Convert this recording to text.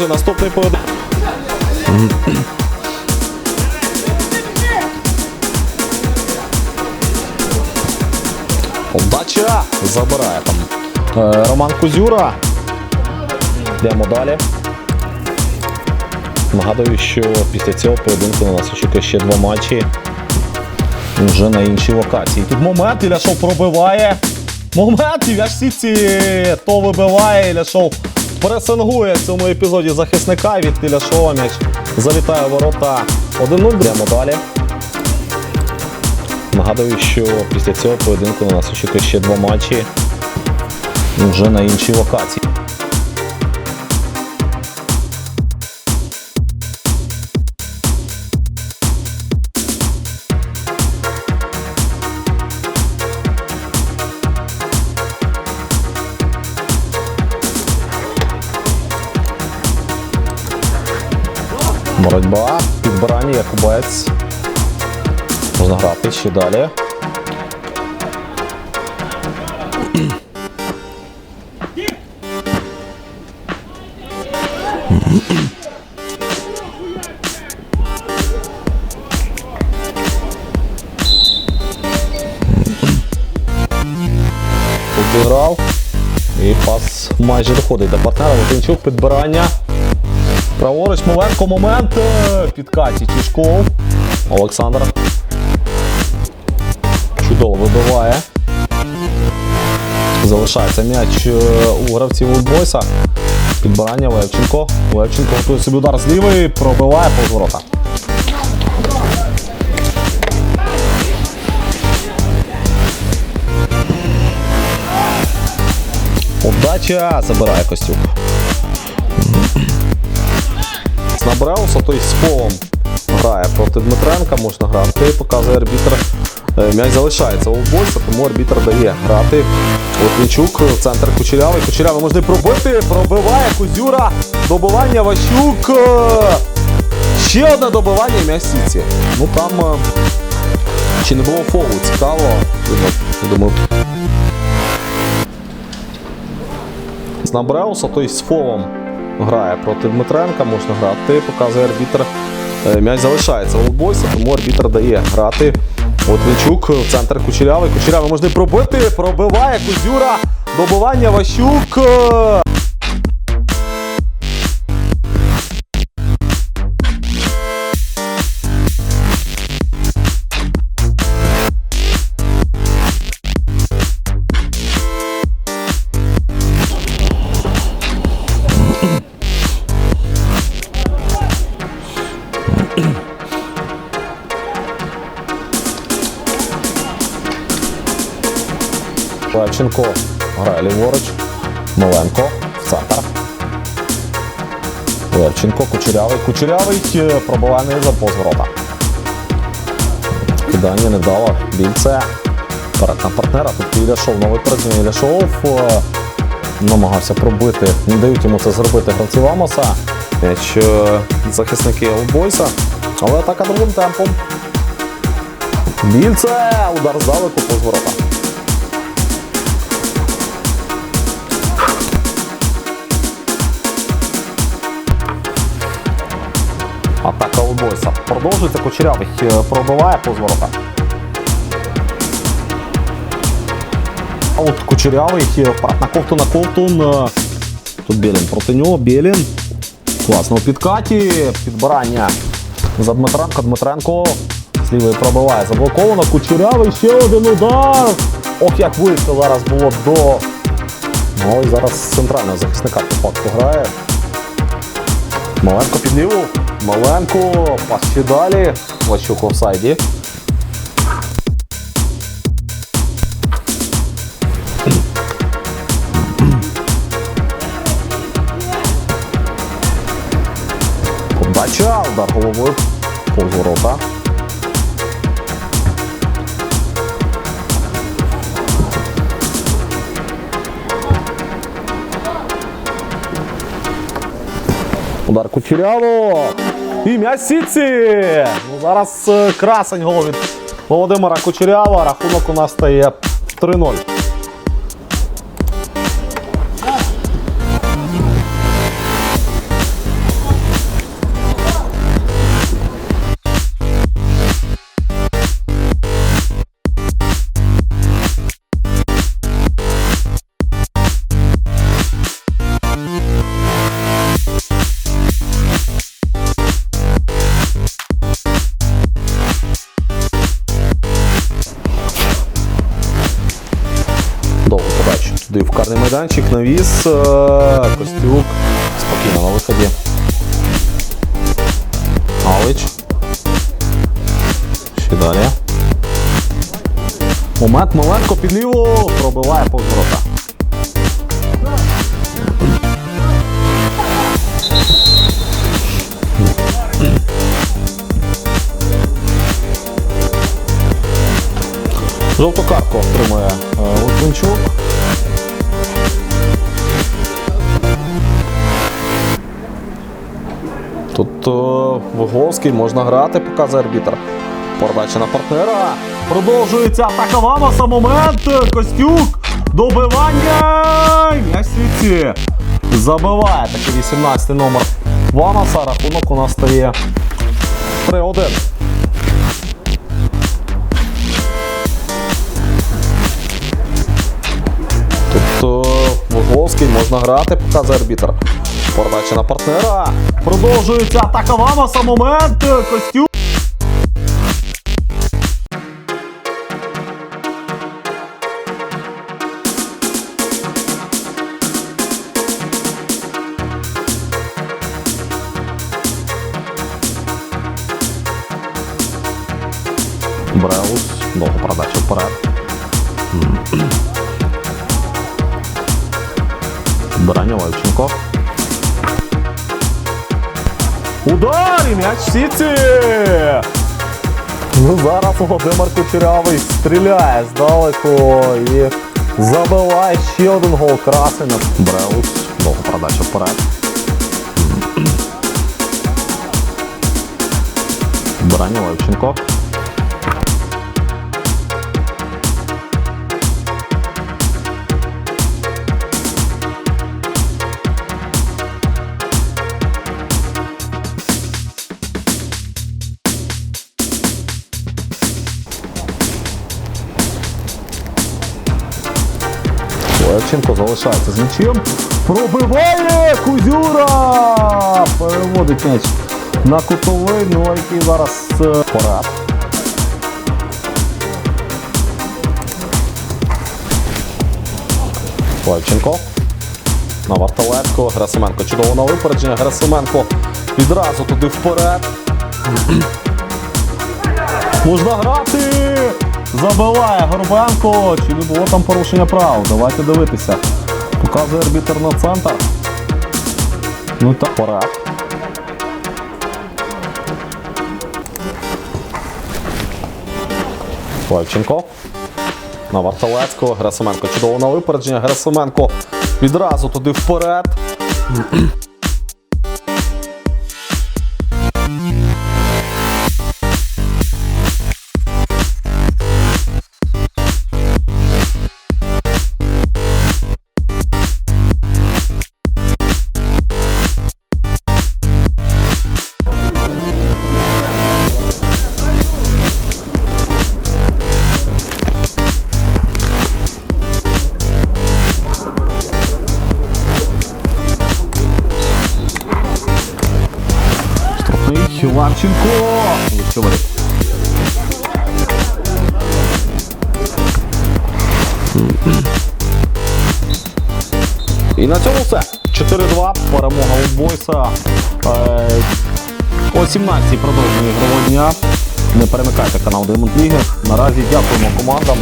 що, наступний поєдинок. Удача забирає там е, Роман Кузюра. Йдемо далі. Нагадую, що після цього поєдинку на нас очікує ще два матчі вже на іншій локації. Тут момент Іляшов пробиває. Момент Іляш Сіці то вибиває. Іляшов пресингує в цьому епізоді захисника від Тиля Шоміч. Залітає ворота 1-0. Йдемо далі. Нагадую, що після цього поєдинку на нас очікує ще два матчі вже на іншій локації. Боротьба, підбирання, Якубець. Можна грати ще далі. Обіграв. І пас майже доходить до партнера. Латинчук підбирання. Праворуч Мовенко момент. е, Підкаті Тішков. Олександр. Чудово вибиває. Залишається м'яч е, у гравців Улбойса. Підбирання Левченко. Левченко готує собі удар з пробиває повз ворота. Удача забирає Костюк. Набрауса, той з полом грає проти Дмитренка, можна грати, показує арбітр. Е, М'яч залишається у Бойса, тому арбітр дає грати. Лотвінчук, центр Кучерявий. Кучерявий можна пробити, пробиває Кузюра. Добивання Ващук. Е, Ще одне добивання м'яч сіці. Ну там е, чи не було фолу, цікаво. Думаю, з Набреуса, той з фолом грає проти Дмитренка, можна грати, показує арбітр. Е, М'яч залишається у Бойса, тому арбітр дає грати. Литвинчук, центр Кучерявий. Кучерявий можна пробити, пробиває Кузюра. Добивання Ващук. Левченко грає ліворуч. Миленко в центр. Левченко, Кучерявий. Кучерявий е, пробиває за повз ворота. Кидання не дало. Більце. Перед на партнера. Тут Іляшов на випередження. Іляшов е, намагався пробити. Не дають йому це зробити гравці Вамоса. М'яч е, захисники Олбойса. Але атака другим темпом. Більце! Удар здалеку повз Атака Олбойса. Продовжується Кучерявий е, пробиває повз ворота. А от Кучерявий е, на ковтун на ковтун. Тут Білін проти нього. Білін. Класно у підкаті. Підбирання за Дмитренко. Дмитренко з пробиває. Заблоковано. Кучерявий. Ще один удар. Ох, як близько зараз було до. Ну і зараз центрального захисника по факту грає. Маленко під ліву. Маленко. Пас ще далі. Ващук офсайді. Подача. Удар головою. Повз ворота. Удар Кучеряво. І м'ясіці. Ну, зараз е, красень гол від Володимира Кучерява. Рахунок у нас стає 3-0. Майданчик, навіс, е, Костюк. Спокійно на виході. Галич. Ще далі. Момент Маленко під ліву пробиває повз ворота. Жовту картку отримує е, Литвинчук. Тут е, Виговський можна грати, показує арбітр. Передача партнера. Продовжується атака Вамоса. Момент. Костюк. Добивання. М'яч. Забиває такий 18 номер Вамоса. Рахунок у нас стає 3-1. Тут е, Виговський можна грати, показує арбітр. Передача на партнера. Продовжується атака Вамоса. Момент. Костюк. Бреус. Довго передача вперед. Браня Левченко. Удар і м'яч в! Ну, зараз Володимир Кучерявий стріляє здалеку і забиває ще один гол Красина. Бреус. Довго передача вперед. Браня Левченко. Левченко залишається з м'ячем. Пробиває Кузюра! Переводить м'яч на кутовий, ну який зараз е, порад. Левченко. На Варталецького. Герасименко. Чудово на випередження. Герасименко відразу туди вперед. Можна грати! Забиває Горбенко. Чи не було там порушення прав? Давайте дивитися. Показує арбітр на центр. Ну та пора. Левченко. На Варталецького. Герасименко. Чудово на випередження. Герасименко відразу туди вперед. Лучовий. І на цьому все. 4-2. Перемога у Бойса. Е, О 17 продовження ігрового дня. Не перемикайте канал Diamond League. Наразі дякуємо командам.